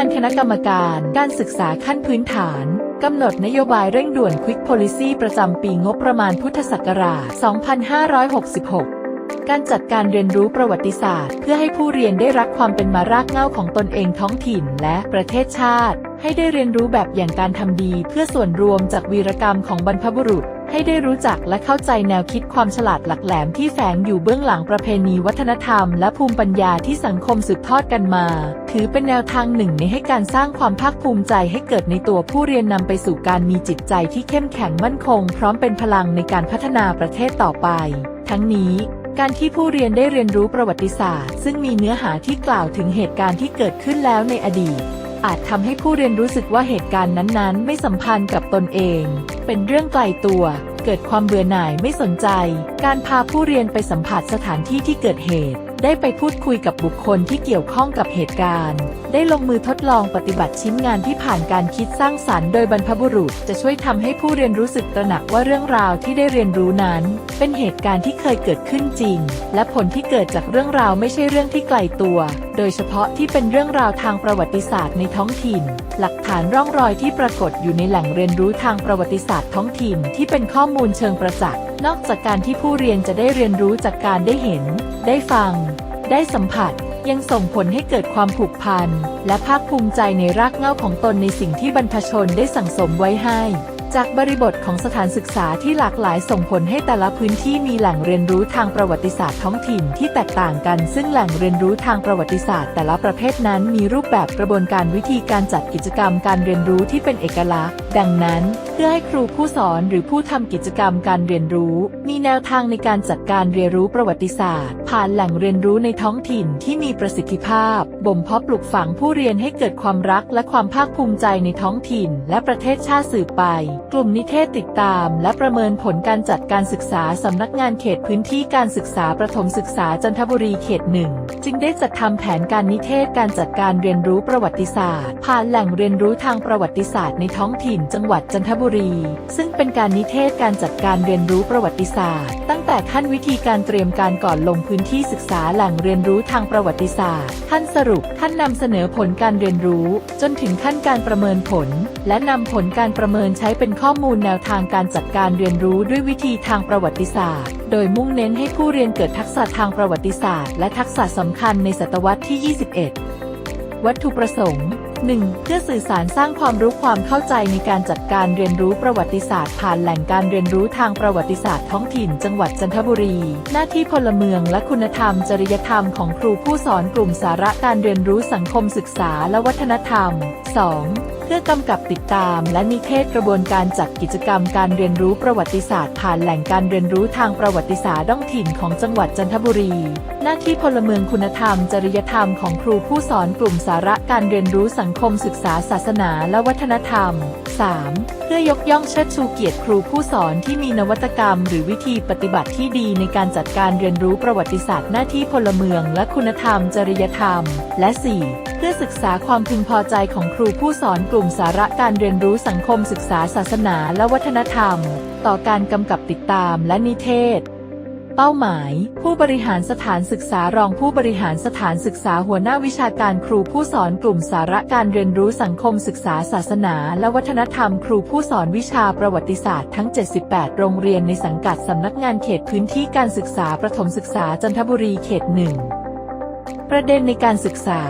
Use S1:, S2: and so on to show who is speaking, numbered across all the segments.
S1: านคณะกรรมการการศึกษาขั้นพื้นฐานกำหนดนโยบายเร่งด่วน Quick Policy ประจำปีงบประมาณพุทธศักราช 2566 การจัดการเรียนรู้ประวัติศาสตร์ เพื่อให้ผู้เรียนได้รักความเป็นมารากเหง้าของตนเองท้องถิ่นและประเทศชาติ ให้ได้เรียนรู้แบบอย่างการทำดี เพื่อส่วนรวมจากวีรกรรมของบรรพบุรุษ ให้ได้รู้จักและเข้าใจแนวคิดความฉลาดหลักแหลมที่แฝงอยู่เบื้องหลังประเพณีวัฒนธรรมและภูมิปัญญาที่สังคมสืบทอดกันมา ถือเป็นแนวทางหนึ่งในให้การสร้างความภาคภูมิใจให้เกิดในตัวผู้เรียนนำไปสู่การมีจิตใจที่เข้มแข็งมั่นคง พร้อมเป็นพลังในการพัฒนาประเทศต่อไป ทั้งนี้การที่ผู้เรียนได้เรียนรู้ประวัติศาสตร์ ซึ่งมีเนื้อหาที่กล่าวถึงเหตุการณ์ที่เกิดขึ้นแล้วในอดีต อาจทำให้ผู้เรียนรู้สึกว่าเหตุการณ์นั้นๆ ไม่สัมพันธ์กับตนเอง เป็นเรื่องไกลตัว เกิดความเบื่อหน่ายไม่สนใจ การพาผู้เรียนไปสัมผัสสถานที่ที่เกิดเหตุ ได้ไปพูดคุยกับบุคคลที่เกี่ยวข้องกับเหตุการณ์ ได้ลงมือทดลองปฏิบัติชิ้นงานที่ผ่านการคิดสร้างสรรค์โดยบรรพบุรุษ จะช่วยทำให้ผู้เรียนรู้สึกตระหนักว่าเรื่องราวที่ได้เรียนรู้นั้น เป็นเหตุการณ์ที่เคยเกิดขึ้นจริง และผลที่เกิดจากเรื่องราวไม่ใช่เรื่องที่ไกลตัว โดยเฉพาะที่เป็นเรื่องราวทางประวัติศาสตร์ในท้องถิ่น หลักฐานร่องรอยที่ปรากฏอยู่ในแหล่งเรียนรู้ทางประวัติศาสตร์ท้องถิ่นที่เป็นข้อมูลเชิงประจักษ์ นอกจากการที่ผู้เรียนจะได้เรียนรู้จากการได้เห็น ได้ฟัง ได้สัมผัส ยังส่งผลให้เกิดความผูกพัน และภาคภูมิใจในรากเหง้าของตนในสิ่งที่บรรพชนได้สั่งสมไว้ให้ จากบริบทของสถานศึกษาที่หลากหลายส่งผลให้แต่ละพื้นที่มีแหล่งเรียนรู้ทางประวัติศาสตร์ท้องถิ่นที่แตกต่างกัน ซึ่งแหล่งเรียนรู้ทางประวัติศาสตร์ แต่ละประเภทนั้นมีรูปแบบกระบวนการวิธีการจัดกิจกรรมการเรียนรู้ที่เป็นเอกลักษณ์ ดังนั้น พื่อให้ครูผู้สอนหรือผู้ทำกิจกรรมการเรียนรู้ มีแนวทางในการจัดการเรียนรู้ประวัติศาสตร์ ผ่านแหล่งเรียนรู้ในท้องถิ่นที่มีประสิทธิภาพ บ่มเพาะปลูกฝังผู้เรียนให้เกิดความรักและความภาคภูมิใจในท้องถิ่น และประเทศชาติสืบไป กลุ่มนิเทศติดตาม และประเมินผลการจัดการศึกษาสำนักงานเขตพื้นที่การศึกษาประถมศึกษาจันทบุรีเขตหนึ่งจึงได้จัดทำแผนการนิเทศการจัดการเรียนรู้ประวัติศาสตร์ ผ่านแหล่งเรียนรู้ทางประวัติศาสตร์ในท้องถิ่น จังหวัดจันทบุรีซึ่งเป็นการนิเทศการจัดการเรียนรู้ประวัติศาสตร์ ตั้งแต่ขั้นวิธีการเตรียมการก่อนลงพื้นที่ศึกษาแหล่งเรียนรู้ทางประวัติศาสตร์ ขั้นสรุปขั้นนำเสนอผลการเรียนรู้ จนถึงขั้นการประเมินผล และนำผลการประเมินใช้เป็นข้อมูลแนวทางการจัดการเรียนรู้ด้วยวิธีทางประวัติศาสตร์ โดยมุ่งเน้นให้ผู้เรียนเกิดทักษะทางประวัติศาสตร์ และทักษะสำคัญในศตวรรษที่ 21 วัตถุประสงค์ 1. เพื่อสื่อสารสร้างความรู้ความเข้าใจในการจัดการเรียนรู้ประวัติศาสตร์ ผ่านแหล่งการเรียนรู้ทางประวัติศาสตร์ท้องถิ่น จังหวัดจันทบุรี หน้าที่พลเมืองและคุณธรรม จริยธรรมของครูผู้สอนกลุ่มสาระการเรียนรู้สังคมศึกษาและวัฒนธรรม 2. เพื่อกำกับติดตามและนิเทศกระบวนการจัดกิจกรรมการเรียนรู้ประวัติศาสตร์ ผ่านแหล่งการเรียนรู้ทางประวัติศาสตร์ด้องถิ่นของจังหวัดจันทบุรี หน้าที่พลเมืองคุณธรรม จริยธรรมของครูผู้สอนกลุ่มสาระการเรียนรู้สังคมศึกษาศาสนาและวัฒนธรรม 3. เพื่อยกย่องเชิดชูเกียรติครูผู้สอนที่มีนวัตกรรม หรือวิธีปฏิบัติที่ดีในการจัดการเรียนรู้ประวัติศาสตร์หน้าที่พลเมือง และคุณธรรม จริยธรรม และ 4. เพื่อศึกษาความพึงพอใจของครูผู้สอนกลุ่มสาระการเรียนรู้สังคมศึกษาศาสนาและวัฒนธรรม ต่อการกำกับติดตามและนิเทศ เป้าหมาย ผู้บริหารสถานศึกษารองผู้บริหารสถานศึกษาหัวหน้าวิชาการครูผู้สอนกลุ่มสาระการเรียนรู้สังคมศึกษาศาสนา และวัฒนธรรม ครูผู้สอนวิชาประวัติศาสตร์ทั้ง 78 โรงเรียนในสังกัดสำนักงานเขตพื้นที่การศึกษาประถมศึกษาจันทบุรีเขตหนึ่งประเด็นในการศึกษา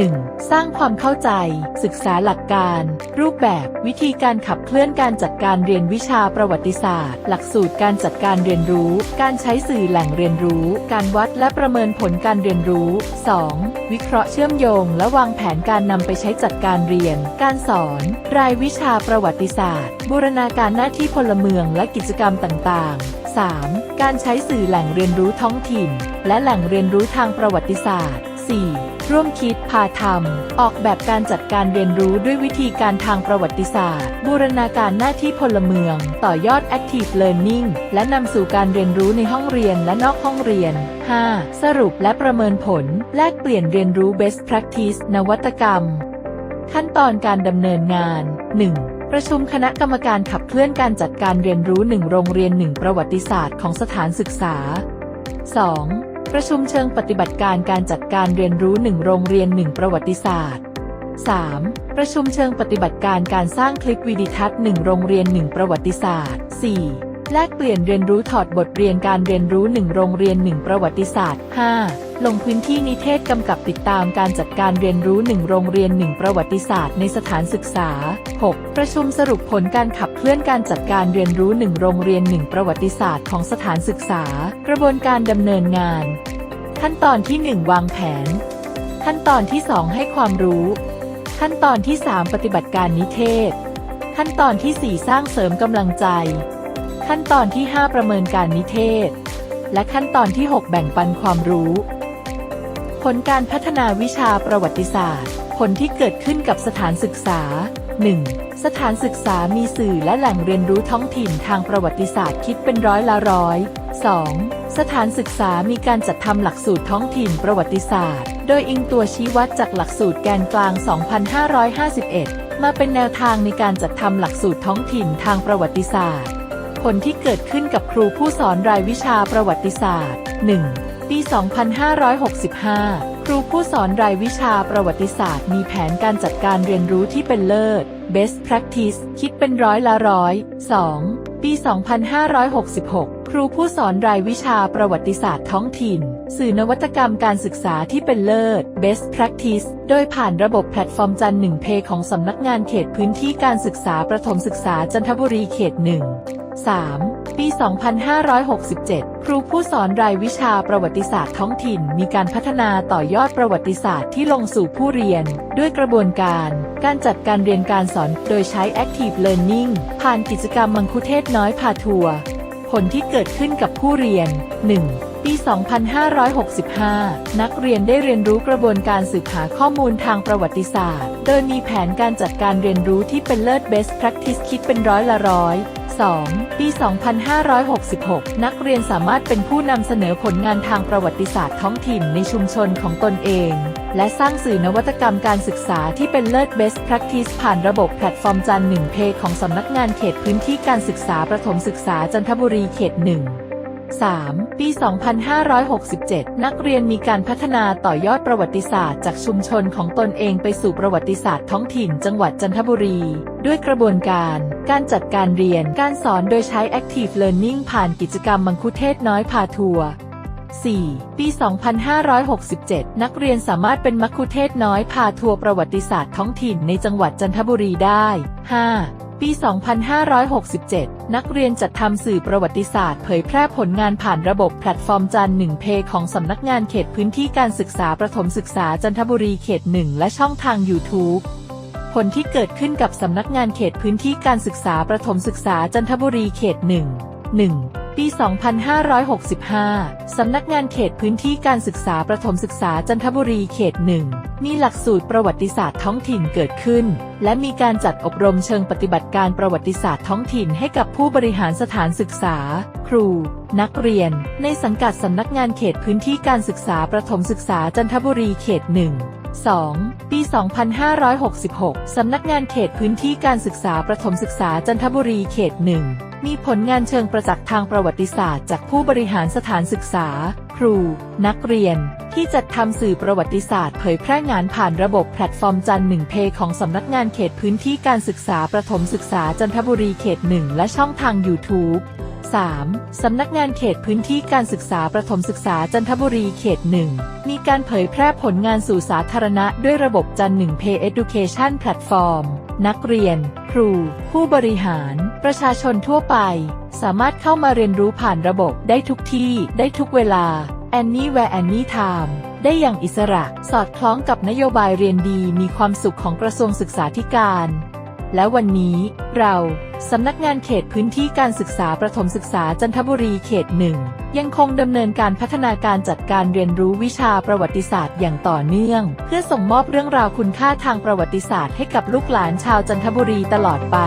S1: 1. สร้างความเข้าใจ ศึกษาหลักการ รูปแบบ วิธีการขับเคลื่อนการจัดการเรียนวิชาประวัติศาสตร์ หลักสูตรการจัดการเรียนรู้ การใช้สื่อแหล่งเรียนรู้ การวัดและประเมินผลการเรียนรู้ 2. วิเคราะห์เชื่อมโยง และวางแผนการนำไปใช้จัดการเรียน การสอน รายวิชาประวัติศาสตร์ บูรณาการหน้าที่พลเมืองและกิจกรรมต่าง ๆ 3. การใช้สื่อแหล่งเรียนรู้ท้องถิ่น และแหล่งเรียนรู้ทางประวัติศาสตร์ 4. ร่วมคิดพาทำออกแบบการจัดการเรียนรู้ด้วยวิธีการทางประวัติศาสตร์ บูรณาการหน้าที่พลเมือง ต่อยอด Active Learning และนำสู่การเรียนรู้ในห้องเรียนและนอกห้องเรียน 5. สรุปและประเมินผล แลกเปลี่ยนเรียนรู้ Best Practice นวัตกรรม ขั้นตอนการดำเนินงาน 1. ประชุมคณะกรรมการขับเคลื่อนการจัดการเรียนรู้ 1 โรงเรียน 1 ประวัติศาสตร์ของสถานศึกษา 2. ประชุมเชิงปฏิบัติการการจัดการเรียนรู้1โรงเรียน1ประวัติศาสตร์ 3. ประชุมเชิงปฏิบัติการการสร้างคลิปวิดีทัศน์1โรงเรียน1ประวัติศาสตร์ 4. แลกเปลี่ยนเรียนรู้ถอดบทเรียนการเรียนรู้1โรงเรียน1ประวัติศาสตร์ 5. ลงพื้นที่นิเทศกำกับติดตามการจัดการเรียนรู้1โรงเรียน1ประวัติศาสตร์ในสถานศึกษา 6. ประชุมสรุปผลการขับเคลื่อนการจัดการเรียนรู้1โรงเรียน1ประวัติศาสตร์ของสถานศึกษา กระบวนการดำเนินงาน ขั้นตอนที่ 1 วางแผน ขั้นตอนที่ 2 ให้ความรู้ ขั้นตอนที่ 3 ปฏิบัติการนิเทศ ขั้นตอนที่ 4 สร้างเสริมกำลังใจ ขั้นตอนที่ 5 ประเมินการนิเทศ และขั้นตอนที่ 6 แบ่งปันความรู้ ผลการพัฒนาวิชาประวัติศาสตร์ ผลที่เกิดขึ้นกับสถานศึกษา 1. สถานศึกษามีสื่อและแหล่งเรียนรู้ท้องถิ่นทางประวัติศาสตร์คิดเป็นร้อยละร้อย 2. สถานศึกษามีการจัดทำหลักสูตรท้องถิ่นประวัติศาสตร์ โดยอิงตัวชี้วัดจากหลักสูตรแกนกลาง 2551 มาเป็นแนวทางในการจัดทำหลักสูตรท้องถิ่นทางประวัติศาสตร์ ผลที่เกิดขึ้นกับครูผู้สอนรายวิชาประวัติศาสตร์ 1. ปี 2565 ครูผู้สอนรายวิชาประวัติศาสตร์ มีแผนการจัดการเรียนรู้ที่เป็นเลิศ best practice คิดเป็นร้อยละร้อย 2. ปี 2566 ครูผู้สอนรายวิชาประวัติศาสตร์ท้องถิ่น สื่อนวัตกรรมการศึกษาที่เป็นเลิศ best practice โดยผ่านระบบแพลตฟอร์มจันหนึ่งเพของสำนักงานเขตพื้นที่การศึกษาประถมศึกษาจันทบุรีเขตหนึ่ง 3. ปี 2567 ครูผู้สอนรายวิชาประวัติศาสตร์ท้องถิ่น มีการพัฒนาต่อยอดประวัติศาสตร์ที่ลงสู่ผู้เรียน ด้วยกระบวนการ การจัดการเรียนการสอนโดยใช้ Active Learning ผ่านกิจกรรมมังคุเทศน้อยพาทัวร์ผลที่เกิดขึ้นกับผู้เรียน 1. ปี 2565 นักเรียนได้เรียนรู้กระบวนการสืบหาข้อมูลทางประวัติศาสตร์ โดยมีแผนการจัดการเรียนรู้ที่เป็นเลิศ Best Practice คิดเป็นร้อยละร้อย 2. ปี 2566 นักเรียนสามารถเป็นผู้นำเสนอผลงานทางประวัติศาสตร์ท้องถิ่นในชุมชนของตนเอง และสร้างสื่อนวัตกรรมการศึกษาที่เป็นเลิศ Best Practice ผ่านระบบแพลตฟอร์มจันหนึ่งเพของสำนักงานเขตพื้นที่การศึกษาประถมศึกษาจันทบุรีเขตหนึ่ง 3. ปี 2567 นักเรียนมีการพัฒนาต่อยอดประวัติศาสตร์จากชุมชนของตนเองไปสู่ประวัติศาสตร์ท้องถิ่นจังหวัดจันทบุรี ด้วยกระบวนการ การจัดการเรียนการสอนโดยใช้ Active Learning ผ่านกิจกรรมมังคุเทศน้อยพาทัวร์ 4. ปี 2567 นักเรียนสามารถเป็นมัคคุเทศน้อยพาทัวร์ประวัติศาสตร์ท้องถิ่นในจังหวัดจันทบุรีได้ 5. ปี 2567 นักเรียนจัดทำสื่อประวัติศาสตร์ เผยแพร่ผลงานผ่านระบบแพลตฟอร์มจันหนึ่งเพของสำนักงานเขตพื้นที่การศึกษาประถมศึกษาจันทบุรีเขตหนึ่งและช่องทาง YouTube ผลที่เกิดขึ้นกับสำนักงานเขตพื้นที่การศึกษาประถมศึกษาจันทบุรีเขตหนึ่ง 1. ปี 2565 สำนักงานเขตพื้นที่การศึกษาประถมศึกษาจันทบุรีเขตหนึ่ง มีหลักสูตรประวัติศาสตร์ท้องถิ่นเกิดขึ้น และมีการจัดอบรมเชิงปฏิบัติการประวัติศาสตร์ท้องถิ่นให้กับผู้บริหารสถานศึกษา ครู นักเรียน ในสังกัดสำนักงานเขตพื้นที่การศึกษาประถมศึกษาจันทบุรีเขตหนึ่ง 2. ปี 2566 สำนักงานเขตพื้นที่การศึกษาประถมศึกษาจันทบุรีเขตหนึ่งมีผลงานเชิงประจักษ์ทางประวัติศาสตร์ จากผู้บริหารสถานศึกษา ครู นักเรียน ที่จัดทำสื่อประวัติศาสตร์ เผยแพร่งานผ่านระบบแพลตฟอร์มจันหนึ่งเพของสำนักงานเขตพื้นที่การศึกษาประถมศึกษาจันทบุรีเขตหนึ่งและช่องทาง YouTube 3. สำนักงานเขตพื้นที่การศึกษาประถมศึกษาจันทบุรีเขตหนึ่งมีการเผยแพร่ผลงานสู่สาธารณะด้วยระบบจันหนึ่งเพ Education Platform นักเรียน ครู ผู้บริหาร ประชาชนทั่วไป สามารถเข้ามาเรียนรู้ผ่านระบบได้ทุกที่ ได้ทุกเวลา Anywhere Anytime ได้อย่างอิสระ สอดคล้องกับนโยบายเรียนดีมีความสุขของกระทรวงศึกษาธิการ และวันนี้เราสำนักงานเขตพื้นที่การศึกษาประถมศึกษาจันทบุรีเขตหนึ่งยังคงดำเนินการพัฒนาการจัดการเรียนรู้วิชาประวัติศาสตร์อย่างต่อเนื่อง เพื่อส่งมอบเรื่องราวคุณค่าทางประวัติศาสตร์ให้กับลูกหลานชาวจันทบุรีตลอดไป